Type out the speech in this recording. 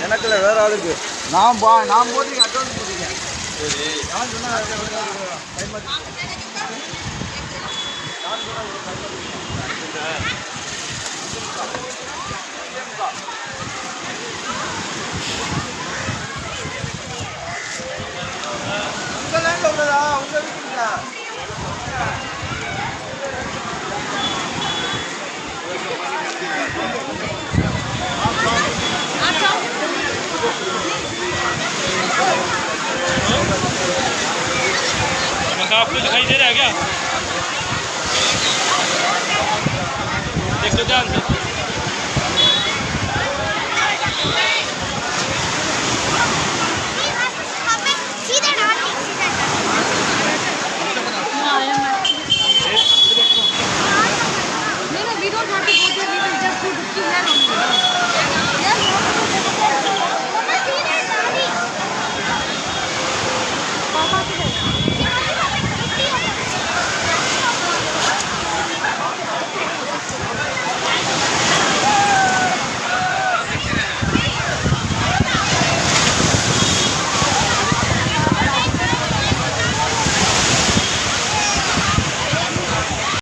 எனக்கு இல்லை வேற ஆளுக்கு நான் பா நான் போட்டு அட்வான்ஸ் போட்டிருக்கேன் நான் சொன்னா உங்க லேண்ட் உள்ளதா? உங்க வீட்டுங்களா आपको दिखाई दे रहा है क्या? देखो ध्यान से।